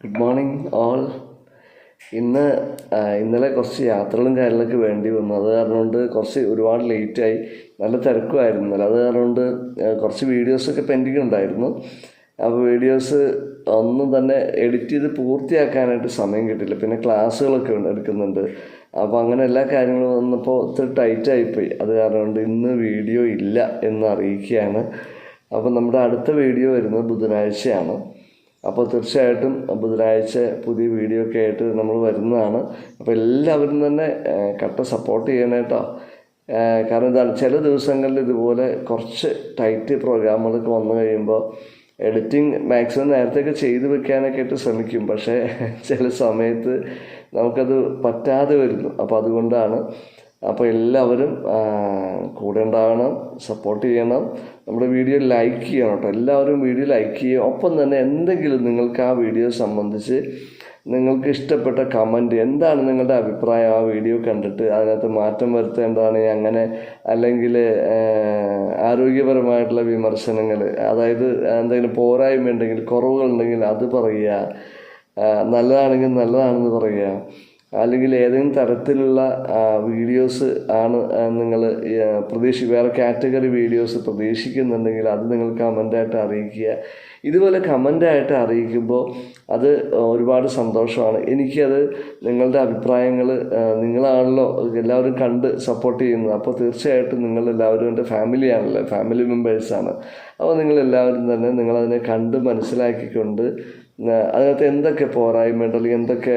Good morning all ഇന്ന് ഇന്നലെ കുറച്ച് യാത്രകളും കാര്യങ്ങളൊക്കെ വേണ്ടി വന്നു. അത് കാരണം കൊണ്ട് കുറച്ച് ഒരുപാട് ലേറ്റായി നല്ല തിരക്കുമായിരുന്നു അത് കാരണം കൊണ്ട് കുറച്ച് വീഡിയോസൊക്കെ പെൻഡിങ് ഉണ്ടായിരുന്നു. അപ്പോൾ വീഡിയോസ് ഒന്നും തന്നെ എഡിറ്റ് ചെയ്ത് പൂർത്തിയാക്കാനായിട്ട് സമയം കിട്ടില്ല പിന്നെ ക്ലാസ്സുകളൊക്കെ എടുക്കുന്നുണ്ട്. അപ്പോൾ അങ്ങനെ എല്ലാ കാര്യങ്ങളും വന്നപ്പോൾ ഒത്തിരി ടൈറ്റായിപ്പോയി അത് കാരണം കൊണ്ട് ഇന്ന് വീഡിയോ ഇല്ല എന്ന് അറിയിക്കുകയാണ്. അപ്പോൾ നമ്മുടെ അടുത്ത വീഡിയോ വരുന്നത് ബുധനാഴ്ചയാണ്. അപ്പോൾ തീർച്ചയായിട്ടും ബുധനാഴ്ച പുതിയ വീഡിയോ ഒക്കെ ആയിട്ട് നമ്മൾ വരുന്നതാണ്. അപ്പോൾ എല്ലാവരും തന്നെ കട്ട സപ്പോർട്ട് ചെയ്യണം കേട്ടോ. കാരണം എന്താണ് ചില ദിവസങ്ങളിൽ ഇതുപോലെ കുറച്ച് ടൈറ്റ് പ്രോഗ്രാമുകളൊക്കെ വന്നു കഴിയുമ്പോൾ എഡിറ്റിംഗ് മാക്സിമം നേരത്തെയൊക്കെ ചെയ്ത് വെക്കാനൊക്കെ ആയിട്ട് ശ്രമിക്കും. പക്ഷേ ചില സമയത്ത് നമുക്കത് പറ്റാതെ വരുന്നു. അപ്പോൾ അതുകൊണ്ടാണ് അപ്പോൾ എല്ലാവരും കൂടെ ഉണ്ടാവണം സപ്പോർട്ട് ചെയ്യണം. നമ്മുടെ വീഡിയോ ലൈക്ക് ചെയ്യണം കേട്ടോ. എല്ലാവരും വീഡിയോ ലൈക്ക് ചെയ്യുക. ഒപ്പം തന്നെ എന്തെങ്കിലും നിങ്ങൾക്ക് ആ വീഡിയോ സംബന്ധിച്ച് നിങ്ങൾക്ക് ഇഷ്ടപ്പെട്ട കമന്റ് എന്താണ് നിങ്ങളുടെ അഭിപ്രായം ആ വീഡിയോ കണ്ടിട്ട്? അതിനകത്ത് മാറ്റം വരുത്തേണ്ടതാണ്? അങ്ങനെ അല്ലെങ്കിൽ ആരോഗ്യപരമായിട്ടുള്ള വിമർശനങ്ങൾ അതായത് എന്തെങ്കിലും പോരായ്മ ഉണ്ടെങ്കിൽ കുറവുകളുണ്ടെങ്കിൽ അത് പറയുക. നല്ലതാണെങ്കിൽ നല്ലതാണെന്ന് പറയുക. അല്ലെങ്കിൽ ഏതെങ്കിലും തരത്തിലുള്ള വീഡിയോസ് ആണ് നിങ്ങൾ പ്രതീക്ഷ വേറെ കാറ്റഗറി വീഡിയോസ് പ്രതീക്ഷിക്കുന്നുണ്ടെങ്കിൽ അത് നിങ്ങൾ കമന്റായിട്ട് അറിയിക്കുക. ഇതുപോലെ കമന്റായിട്ട് അറിയിക്കുമ്പോൾ അത് ഒരുപാട് സന്തോഷമാണ്. എനിക്കത് നിങ്ങളുടെ അഭിപ്രായങ്ങൾ നിങ്ങളാണല്ലോ എല്ലാവരും കണ്ട് സപ്പോർട്ട് ചെയ്യുന്നത്. അപ്പോൾ തീർച്ചയായിട്ടും നിങ്ങളെല്ലാവരും എന്റെ ഫാമിലിയാണല്ലോ ഫാമിലി മെമ്പേഴ്സാണ് അപ്പോൾ നിങ്ങളെല്ലാവരും തന്നെ നിങ്ങളതിനെ കണ്ട് മനസ്സിലാക്കിക്കൊണ്ട് അതിനകത്ത് എന്തൊക്കെ പോരായ്മയുണ്ട്? അല്ലെങ്കിൽ എന്തൊക്കെ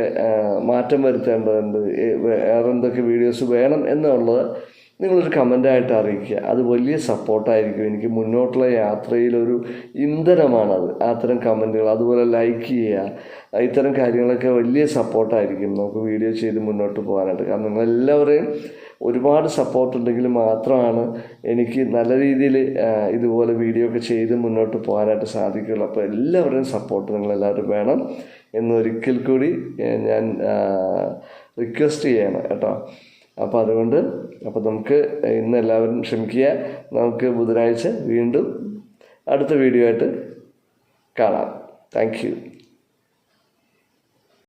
മാറ്റം വരുത്തേണ്ടതുണ്ട്? വേറെ എന്തൊക്കെ വീഡിയോസ് വേണം എന്നുള്ളത് നിങ്ങളൊരു കമന്റായിട്ട് അറിയിക്കുക. അത് വലിയ സപ്പോർട്ടായിരിക്കും. എനിക്ക് മുന്നോട്ടുള്ള യാത്രയിലൊരു ഇന്ധനമാണത്. അത്തരം കമന്റുകൾ അതുപോലെ ലൈക്ക് ചെയ്യുക ഇത്തരം കാര്യങ്ങളൊക്കെ വലിയ സപ്പോർട്ടായിരിക്കും. നമുക്ക് വീഡിയോ ചെയ്ത് മുന്നോട്ട് പോകാനായിട്ട്. കാരണം നിങ്ങളെല്ലാവരെയും ഒരുപാട് സപ്പോർട്ട് ഉണ്ടെങ്കിൽ മാത്രമാണ് എനിക്ക് നല്ല രീതിയിൽ ഇതുപോലെ വീഡിയോ ഒക്കെ ചെയ്ത് മുന്നോട്ട് പോകാനായിട്ട് സാധിക്കുകയുള്ളൂ. അപ്പോൾ എല്ലാവരുടെയും സപ്പോർട്ട് നിങ്ങളെല്ലാവരും വേണം എന്നൊരിക്കൽ കൂടി ഞാൻ റിക്വസ്റ്റ് ചെയ്യണം കേട്ടോ. അപ്പോൾ അതുകൊണ്ട് അപ്പോൾ നമുക്ക് ഇന്ന് എല്ലാവരും ക്ഷമിക്കുക. നമുക്ക് ബുധനാഴ്ച വീണ്ടും അടുത്ത വീഡിയോ ആയിട്ട് കാണാം. താങ്ക്